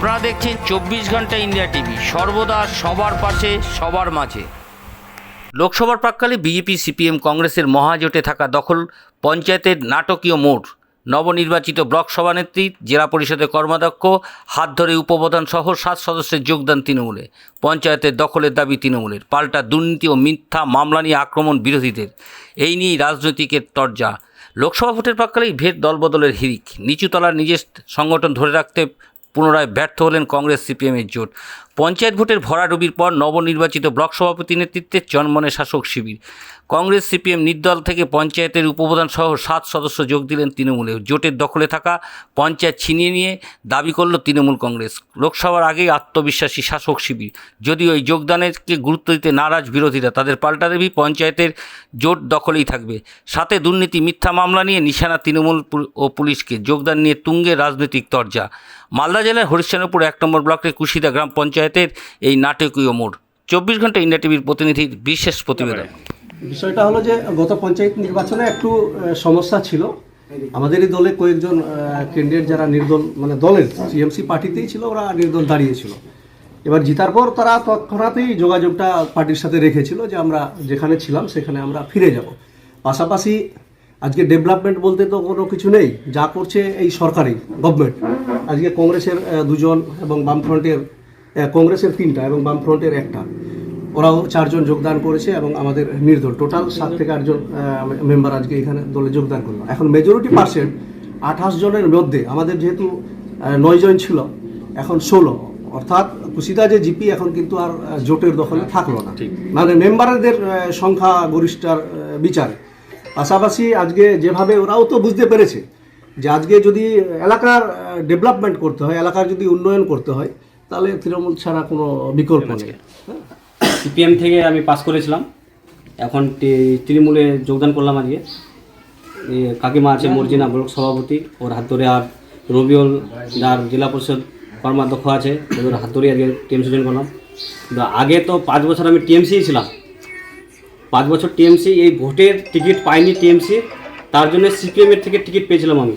আপনারা দেখছেন চব্বিশ ঘণ্টা ইন্ডিয়া টিভি, সর্বদা সবার পাশে, সবার মাঝে। লোকসভার প্রাককালে বিজেপি, সিপিএম, কংগ্রেসের মহাজোটে থাকা দখল, পঞ্চায়েতের নাটকীয় মোড়, নবনির্বাচিত ব্লক সভানেত্রী, জেলা পরিষদের কর্মাধ্যক্ষ, হাত ধরে উপপ্রধান সহ সাত সদস্যের যোগদান তৃণমূলে। পঞ্চায়েতের দখলের দাবি তৃণমূলের, পাল্টা দুর্নীতি ও মিথ্যা মামলা নিয়ে আক্রমণ বিরোধীদের। এই নিয়েই রাজনৈতিকের তরজা। লোকসভা ভোটের প্রাককালেই ভেদ দলবদলের হিরিক নিচুতলার নিজের সংগঠন ধরে রাখতে পুনরায় ব্যর্থ হলেন কংগ্রেস সিপিএমের জোট। পঞ্চায়েত ভোটের ভরাডুবির পর নবনির্বাচিত ব্লক সভাপতি নেতৃত্বে জন্মনে শাসক শিবির। কংগ্রেস সিপিএম নির্দল থেকে পঞ্চায়েতের উপপ্রধান সহ সাত সদস্য যোগ দিলেন তৃণমূলে জোটের দখলে থাকা পঞ্চায়েত ছিনিয়ে নিয়ে দাবি করল তৃণমূল কংগ্রেস। লোকসভার আগেই আত্মবিশ্বাসী শাসক শিবির। যদিও এই যোগদানেরকে গুরুত্ব দিতে নারাজ বিরোধীরা, তাদের পাল্টা দেবী পঞ্চায়েতের জোট দখলেই থাকবে। সাথে দুর্নীতি, মিথ্যা মামলা নিয়ে নিশানা তৃণমূল ও পুলিশকে। যোগদান নিয়ে তুঙ্গে রাজনৈতিক তরজা। মালদা জেলার হরিশ্চন্দ্রপুর এক নম্বর ব্লকের কুশিদা গ্রাম পঞ্চায়েতের এই নাটকীয় মোড়। চব্বিশ ঘণ্টা ইন্ডিয়া টিভির প্রতিনিধির বিশেষ প্রতিবেদন। বিষয়টা হলো যে গত পঞ্চায়েত নির্বাচনে একটু সমস্যা ছিল। আমাদেরই দলে কয়েকজন ক্যান্ডিডেট যারা নির্দল মানে দলের সিএমসি পার্টিতেই ছিল, ওরা নির্দল দাঁড়িয়েছিল এবার জিতার পর তারা তৎক্ষণাতেই যোগাযোগটা পার্টির সাথে রেখেছিল যে আমরা যেখানে ছিলাম সেখানে আমরা ফিরে যাব। পাশাপাশি আজকে ডেভেলপমেন্ট বলতে তো কোনো কিছু নেই যা করছে এই সরকারি গভর্নমেন্ট আজকে কংগ্রেসের দুজন এবং বামফ্রন্টের কংগ্রেসের তিনটা এবং বামফ্রন্টের একটা। ওরাও চারজন যোগদান করেছে এবং আমাদের নির্দল। টোটাল সাত থেকে আটজন মেম্বার আজকে এখানে দলে যোগদান করল। এখন মেজরিটি পার্সেন্ট আঠাশ জনের মধ্যে আমাদের যেহেতু নয় জন ছিল এখন ষোলো। অর্থাৎ কুশিদা যে জিপি এখন কিন্তু আর জোটের দখলে থাকল না। মানে মেম্বারদের সংখ্যা গরিষ্ঠার বিচারে। পাশাপাশি আজকে যেভাবে ওরাও তো বুঝতে পেরেছে যে আজকে যদি এলাকার ডেভেলপমেন্ট করতে হয় এলাকার যদি উন্নয়ন করতে হয় তাহলে তৃণমূল ছাড়া কোনো বিকল্প নেই। সিপিএম থেকে আমি পাস করেছিলাম। এখন তৃণমূলে যোগদান করলাম আজকে। কাকিমা আছে মর্জিনা ব্লক সভাপতি ওর হাত ধরে আর রবিউল যার জেলা পরিষদ কর্মাধ্যক্ষ আছে ওদের হাত ধরে আজকে টিএমসি জয়েন করলাম। আগে তো পাঁচ বছর আমি টিএমসি ছিলাম। পাঁচ বছর টিএমসি, এই ভোটের টিকিট পাইনি টিএমসি, তার জন্য সিপিএমের থেকে টিকিট পেয়েছিলাম আমি।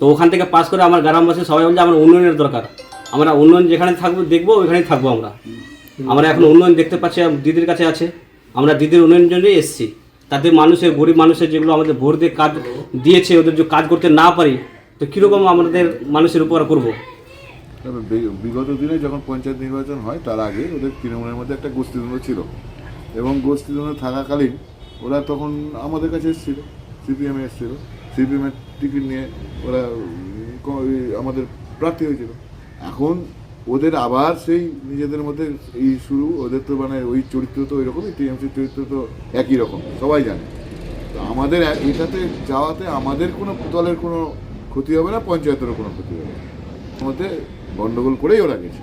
তো ওখান থেকে পাস করে আমার গ্রামবাসী সবাই বলছে, আমার উন্নয়নের দরকার। আমরা উন্নয়ন যেখানে থাকব, দেখব ওইখানেই থাকব আমরা। আমরা এখন উন্নয়ন দেখতে পাচ্ছি দিদির কাছে আছে। আমরা দিদির উন্নয়নের জন্যই এসেছি। তাতে মানুষের, গরিব মানুষের যেগুলো আমাদের ভোট দিয়ে কাজ দিয়েছে, ওদের যে কাজ করতে না পারি, তো কীরকম আমাদের মানুষের উপকার করব? বিগত দিনে যখন পঞ্চায়েত নির্বাচন হয়, তার আগে ওদের তৃণমূলের মধ্যে একটা গোষ্ঠীদ্বন্দ্ব ছিল। এবং গোষ্ঠীদ্বন্দ্ব থাকাকালীন ওরা তখন আমাদের কাছে এসেছিল, সিপিএমে এসেছিল। সিপিএমের টিকিট নিয়ে ওরা আমাদের প্রার্থী হয়েছিল। এখন ওদের আবার সেই নিজেদের মধ্যে এই শুরু, ওদের তো মানে ওই চরিত্র তো ওই রকমই টিএমসির চরিত্র তো একই রকম, সবাই জানে। তো আমাদের এটাতে যাওয়াতে আমাদের কোনো দলের কোনো ক্ষতি হবে না, পঞ্চায়েতেরও কোনো ক্ষতি হবে না। মধ্যে গন্ডগোল করেই ওরা গেছে।